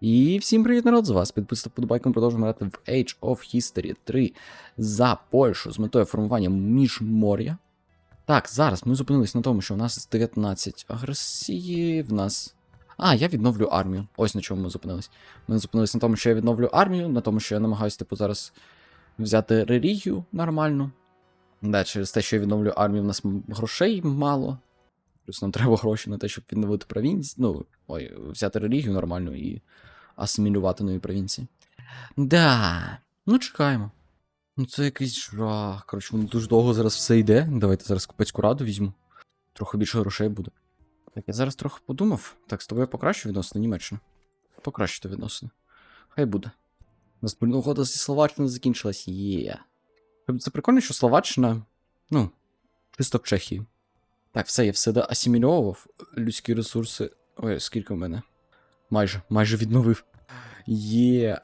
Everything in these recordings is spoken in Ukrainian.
І всім привіт, народ! З вас підписав подобайком. Продовжуємо грати в Age of History 3 за Польщу з метою формування міжмор'я. Так, зараз ми зупинились на тому, що у нас 19 агресії, в нас. А, я відновлю армію. Ось на чому ми зупинились. Ми зупинились на тому, що я відновлю армію, на тому, що я намагаюся, типу, зараз взяти релігію нормальну. Да, через те, що я відновлю армію, в нас грошей мало. Плюс нам треба гроші на те, щоб відновити провінцію. Ну, ой, взяти релігію нормальну і асимілювати нові провінції. Да. Ну, чекаємо. Ну, це якийсь жах. Коротше, воно дуже довго зараз все йде. Давайте зараз купецьку раду візьму. Трохи більше грошей буде. Так, я зараз трохи подумав. Так, з тобою покращу відносини Німеччина. Покращити відносини. Хай буде. Нас угода зі Словаччиною закінчилась. Є. Тобто Це прикольно, що Словаччина, ну, чисто в Чехії. Так, все, я все асимільовував. Людські ресурси. Ой, скільки в мене? Майже, майже відновив. Є.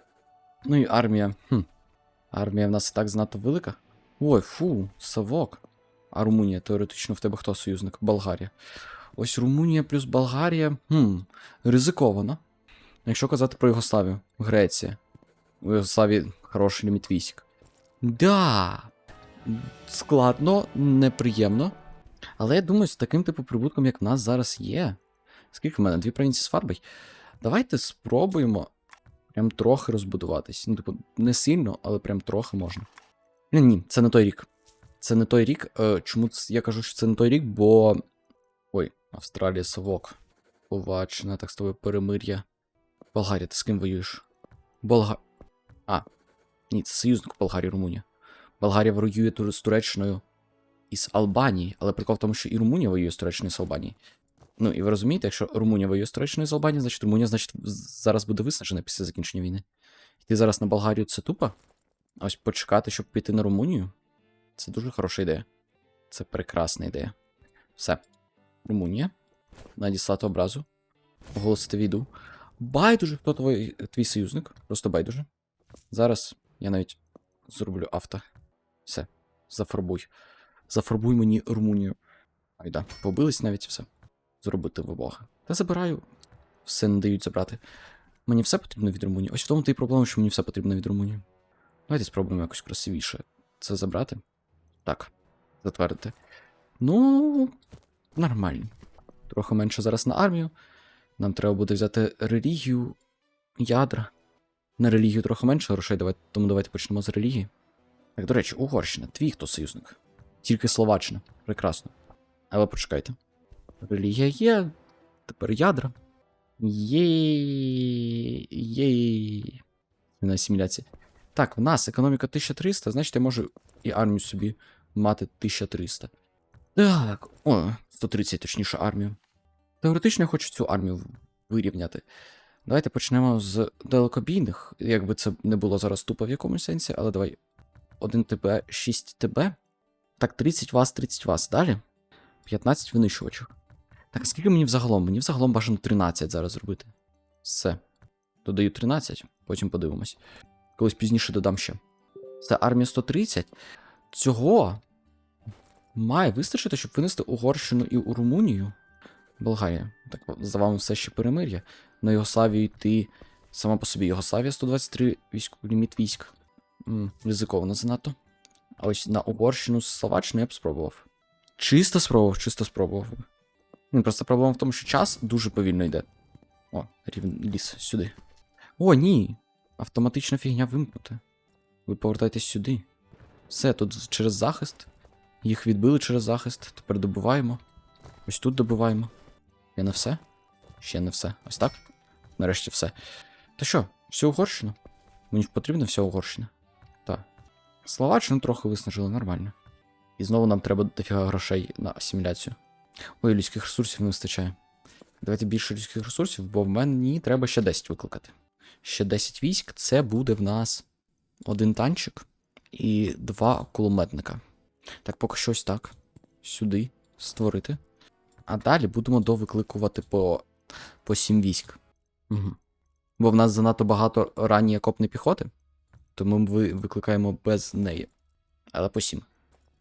Ну і армія. Хм. Армія в нас і так занадто велика. Ой, фу, Савок. А Румунія, теоретично в тебе хто союзник? Болгарія. Ось Румунія плюс Болгарія. Хм, ризиковано. Якщо казати про Югославію, Греція. У Югославії хороший ліміт військ. Да. Складно, неприємно. Але я думаю, з таким типу прибутком, як в нас зараз є. Скільки в мене? Дві провінції з фарбою? Давайте спробуємо прям трохи розбудуватись. Ну, типу, не сильно, але прям трохи можна. Ні, ні, це не той рік. Це не той рік. Е, чому я кажу, що це не той рік, бо. Ой, Австралія совок. Словаччина, так з тобою перемир'я. Болгарія, ти з ким воюєш? Болга. А. Ні, це союзник Болгарія, Румунія. Болгарія воює з Туреччиною і з Албанії, але прикол в тому, що і Румунія воює з Туреччиною і з Албанії. Ну, і ви розумієте, якщо Румунія воює з з Албанією, значить Румунія, значить, зараз буде виснажена після закінчення війни. Йти зараз на Болгарію це тупо. А ось почекати, щоб піти на Румунію. Це дуже хороша ідея. Це прекрасна ідея. Все. Румунія. Надіслати образу. Оголосити війду. Байдуже, хто твій, твій союзник. Просто байдуже. Зараз я навіть зроблю авто. Все. Зафарбуй. Зафарбуй мені Румунію. Айда, побились навіть все. Зробити вибога. Та забираю. Все не дають забрати. Мені все потрібно від Румунії. Ось в тому та й проблема, що мені все потрібно від Румунії. Давайте спробуємо якось красивіше це забрати. Так, затвердити. Ну, нормально. Трохи менше зараз на армію. Нам треба буде взяти релігію, ядра. На релігію трохи менше грошей, давайте, тому давайте почнемо з релігії. Так, до речі, Угорщина, твій хто союзник? Тільки Словаччина. Прекрасно. Але почекайте. Релігія є, тепер ядра. Єй. Єй. На асиміляції. Так, в нас економіка 1300, значить я можу і армію собі мати 1300. Так, о, 130 точніше армію. Теоретично я хочу цю армію вирівняти. Давайте почнемо з далекобійних, якби це не було зараз тупо в якомусь сенсі, але давай 1 ТБ, 6 ТБ. Так, 30 вас, 30 вас. Далі. 15 винищувачів. Так, скільки мені взагалом? Мені взагалом бажано 13 зараз зробити. Все. Додаю 13, потім подивимось. Колись пізніше додам ще. Це армія 130. Цього має вистачити, щоб винести Угорщину і у Румунію. Болгарія. Так, за вами все ще перемир'я. На Югославію йти сама по собі Югославія 123 військ, ліміт військ. М, ризиковано занадто. А ось на Угорщину з Словаччину я б спробував. Чисто спробував, чисто спробував. Би. Ну, просто проблема в тому, що час дуже повільно йде. О, рівень ліс сюди. О, ні. Автоматична фігня вимкнута. Ви повертайтесь сюди. Все, тут через захист. Їх відбили через захист. Тепер добиваємо. Ось тут добиваємо. Ще не все? Ще не все. Ось так? Нарешті все. Та що, всю Угорщину? Мені ж потрібна вся Угорщина. Так. Словаччину трохи виснажили нормально. І знову нам треба дофіга грошей на асиміляцію. Ой, людських ресурсів не вистачає. Давайте більше людських ресурсів, бо в мені треба ще 10 викликати. Ще 10 військ це буде в нас один танчик і два кулеметника. Так, поки що ось так. Сюди створити. А далі будемо довикликувати по, по 7 військ. Угу. Бо в нас занадто багато ранньої окопної піхоти, тому ми викликаємо без неї. Але по 7.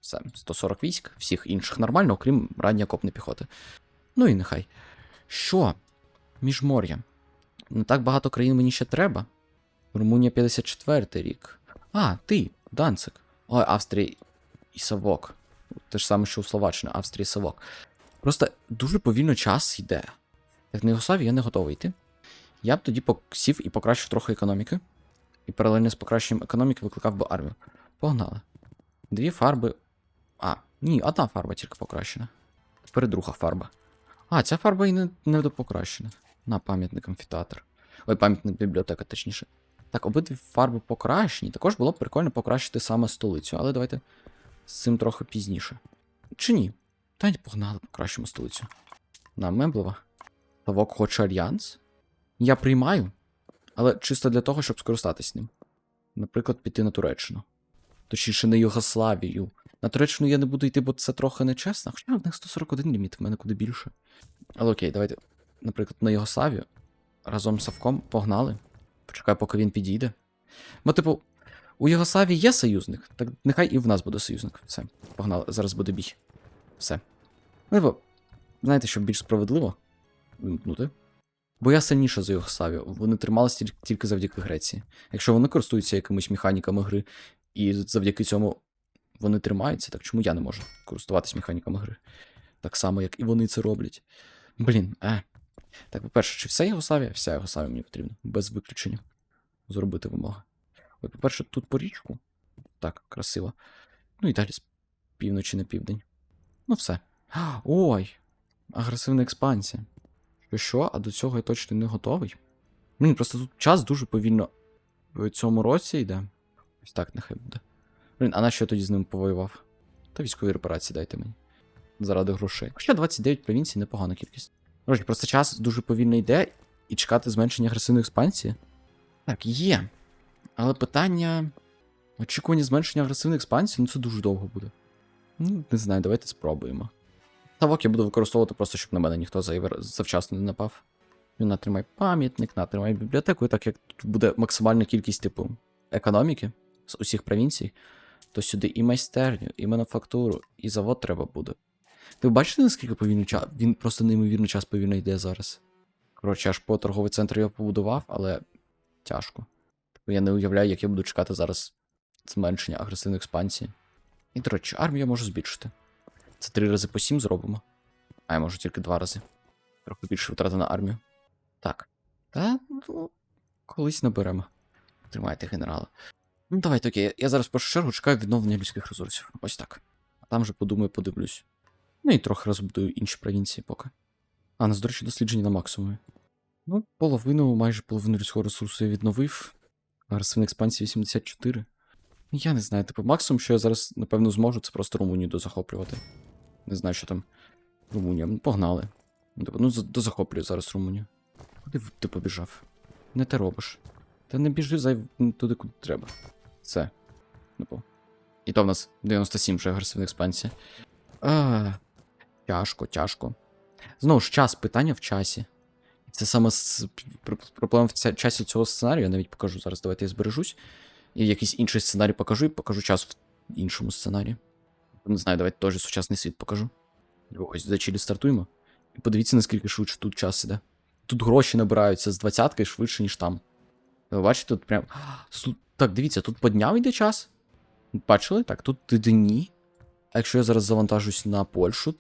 Все, 140 військ, всіх інших нормально, окрім ранньої окопної піхоти. Ну і нехай. Що? Міжмор'я. Не так багато країн мені ще треба. Румунія 54 рік. А, ти, Данцик. Ой, Австрія і Савок. Те ж саме, що у Словаччини, Австрія і Савок. Просто дуже повільно час йде. Як на Югославію я не готовий йти. Я б тоді сів і покращив трохи економіки. І паралельно з покращенням економіки викликав би армію. Погнали. Дві фарби. А, ні, одна фарба тільки покращена. Тепер друга фарба. А, ця фарба і не, не покращена. На пам'ятник амфітеатр. Ой, пам'ятник бібліотека, точніше. Так, обидві фарби покращені. Також було б прикольно покращити саме столицю, але давайте з цим трохи пізніше. Чи ні? Та ні, погнали, покращимо столицю. На меблева. Тавок хоче альянс. Я приймаю, але чисто для того, щоб скористатись ним. Наприклад, піти на Туреччину. Точніше, на Югославію. На Туреччину я не буду йти, бо це трохи нечесно. Хоча в них 141 ліміт, в мене куди більше. Але окей, давайте, наприклад, на Югославію. Разом з Савком погнали. Почекай, поки він підійде. Бо, типу, у Югославії є союзник, так нехай і в нас буде союзник. Все, погнали, зараз буде бій. Все. Ну, типу, знаєте, що більш справедливо? Вимкнути. Бо я сильніша за Югославію. Вони трималися тільки, тільки завдяки Греції. Якщо вони користуються якимись механіками гри, і завдяки цьому вони тримаються, так чому я не можу користуватись механіками гри? Так само, як і вони це роблять. Блін, е. Так, по-перше, чи вся Єгославія? Вся Єгославія мені потрібно, без виключення. Зробити вимоги. Ой, по-перше, тут по річку. Так, красиво. Ну і далі з півночі на південь. Ну, все. Ой! Агресивна експансія. Що що, а до цього я точно не готовий. Блін, просто тут час дуже повільно в цьому році йде. Ось так нехай буде. Блін, а на що я тоді з ним повоював? Та військові репарації дайте мені. Заради грошей. Хоча 29 провінцій непогана кількість. Коротше, просто час дуже повільно йде, і чекати зменшення агресивної експансії. Так, є. Але питання. Очікування зменшення агресивної експансії, ну це дуже довго буде. Ну, не знаю, давайте спробуємо. Тавок я буду використовувати просто, щоб на мене ніхто завчасно не напав. Він натримай пам'ятник, натримай бібліотеку, і так як тут буде максимальна кількість, типу, економіки з усіх провінцій, то сюди і майстерню, і мануфактуру, і завод треба буде. Ви бачите, наскільки повільно час? Він просто неймовірно час повільно йде зараз. Коротше, аж по торговий центр його побудував, але тяжко. Типу я не уявляю, як я буду чекати зараз зменшення агресивної експансії. І, до речі, армію я можу збільшити. Це три рази по сім зробимо. А я можу тільки два рази. Трохи більше витрати на армію. Так. Та, ну, колись наберемо. Тримайте генерала. Ну, давайте окей. Я зараз в чергу чекаю відновлення людських ресурсів. Ось так. А там вже подумаю, подивлюсь. Ну і трохи розбудую інші провінції поки. А, нас, до речі, дослідження на максимумі. Ну, половину, майже половину людського ресурсу я відновив. Агресивна експансія 84. Я не знаю, типу, максимум, що я зараз, напевно, зможу, це просто Румунію дозахоплювати. Не знаю, що там. Румунія. Ну, погнали. Ну, типу, ну, дозахоплюю зараз Румунію. Куди ти побіжав? Не те робиш. Та не біжи зайв... ну, туди, куди треба. Все. Типу. І то в нас 97 вже агресивна експансія. А, тяжко, тяжко. Знову ж час, питання в часі. Це саме проблема в часі цього сценарію. Я навіть покажу зараз. Давайте я збережусь. І якийсь інший сценарій покажу і покажу час в іншому сценарії. Не знаю, давайте теж сучасний світ покажу. Ось за Чилі стартуємо. І подивіться, наскільки швидше тут час іде. Тут гроші набираються з двадцятки швидше, ніж там. Ви бачите, тут прям. Так, дивіться, тут по дням йде час. Бачили? Так, тут дні. А якщо я зараз завантажусь на Польщу,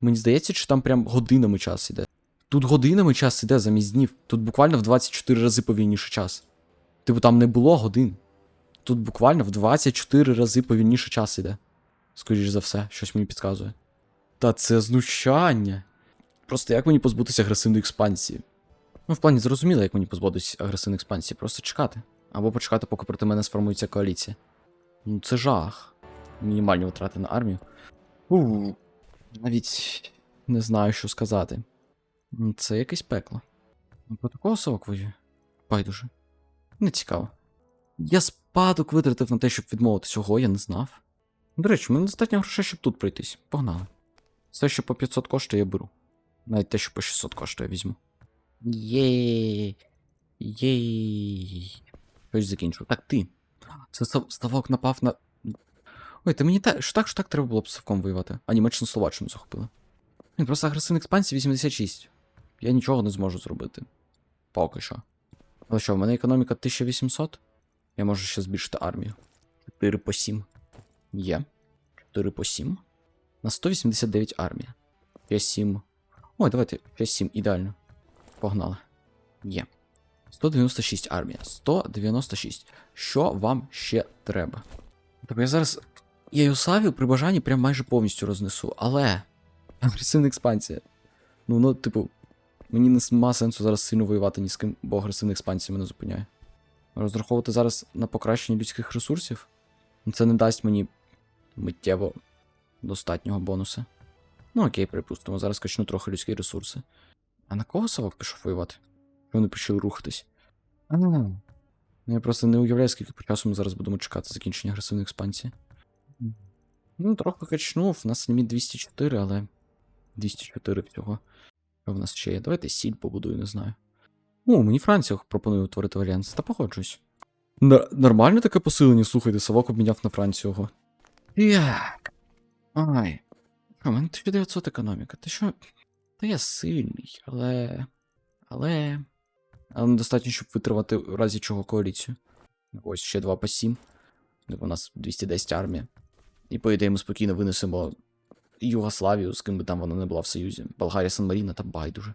мені здається, чи там прям годинами час іде. Тут годинами час іде замість днів. Тут буквально в 24 рази повільніше час. Типу там не було годин. Тут буквально в 24 рази повільніше час іде. Скоріш за все, щось мені підказує. Та це знущання. Просто як мені позбутися агресивної експансії? Ну, в плані зрозуміло, як мені позбутися агресивної експансії, просто чекати. Або почекати, поки проти мене сформується коаліція. Ну, це жах. Мінімальні витрати на армію. У, навіть не знаю, що сказати. Це якесь пекло. Ну, Про такого совок? Байдуже. Не цікаво. Я спадок витратив на те, щоб відмовити цього, я не знав. До речі, у мене достатньо грошей, щоб тут пройтись. Погнали. Все, що по 500 коштує, я беру. Навіть те, що по 600 коштує, візьму. Єй. Єй. Щось закінчу. Так, ти. Це ставок напав на. Ой, ти мені та... що так, що так треба було б Савком воювати. А Німеччину Словаччину захопили. Він просто агресивна експансія 86. Я нічого не зможу зробити. Поки що. Але що, в мене економіка 1800? Я можу ще збільшити армію. 4 по 7. Є. 4 по 7. На 189 армія. Ще 7. Ой, давайте, ще 7, ідеально. Погнали. Є. 196 армія. 196. Що вам ще треба? Тобто я зараз Я Яюславію при бажанні прям майже повністю рознесу, але. Агресивна експансія. Ну, ну, типу, мені нема сенсу зараз сильно воювати ні з ким, бо агресивна експансія мене зупиняє. Розраховувати зараз на покращення людських ресурсів. ну, Це не дасть мені миттєво достатнього бонуса. Ну окей, припустимо, зараз качну трохи людські ресурси. А на кого Савок пішов воювати? Вони почали рухатись? А, ну я просто не уявляю, скільки по часу ми зараз будемо чекати закінчення агресивної експансії. Ну, трохи качнув, у нас ліміт 204, але 204 всього. Що в нас ще є? Давайте сіль побудую, не знаю. О, мені Франція пропонує утворити альянс, та погоджуюсь. Н- нормально таке посилення, слухайте, Савок обміняв на Францію. Як? Ай. А, у мене 1900 економіка. Ти що? Та я сильний, але. Але. Але недостатньо, щоб витримати в разі чого коаліцію. Ось ще 2 по 7. У нас 210 армія. І по ідеї ми спокійно винесемо Югославію, з ким би там вона не була в Союзі. Болгарія, Сан Маріна та байдуже.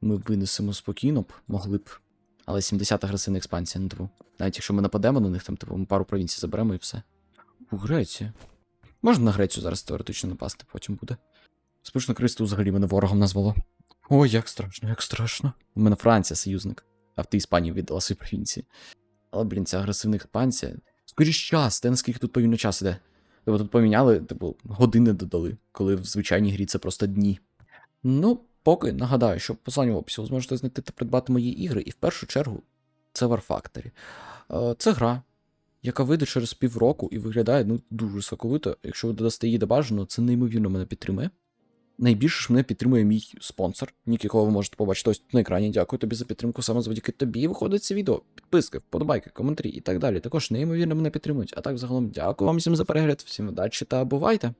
Ми винесемо спокійно б, могли б. Але 70 агресивна експансія, ну типу. Навіть якщо ми нападемо на них, там, типу, ми пару провінцій заберемо і все. У Греція. Можна на Грецію зараз теоретично напасти, потім буде. Спочно Кристу взагалі мене ворогом назвало. Ой, як страшно, як страшно. У мене Франція союзник, а в ти Іспанії віддала свої провінції. Але, блін, ця агресивна експансія. Скоріш час, те наскільки тут повільно час іде. Тобто тут поміняли, типу, години додали, коли в звичайній грі це просто дні. Ну, поки нагадаю, що в посланні в описі ви зможете знайти та придбати мої ігри, і в першу чергу це War. Е, Це гра, яка вийде через півроку і виглядає ну, дуже соковито. Якщо ви додасте її до бажаного, це неймовірно мене підтримує. Найбільше ж мене підтримує мій спонсор, нік якого ви можете побачити ось на екрані. Дякую тобі за підтримку. Саме завдяки тобі виходить це відео. Підписки, вподобайки, коментарі і так далі. Також неймовірно мене підтримують. А так загалом дякую вам всім за перегляд, всім удачі та бувайте!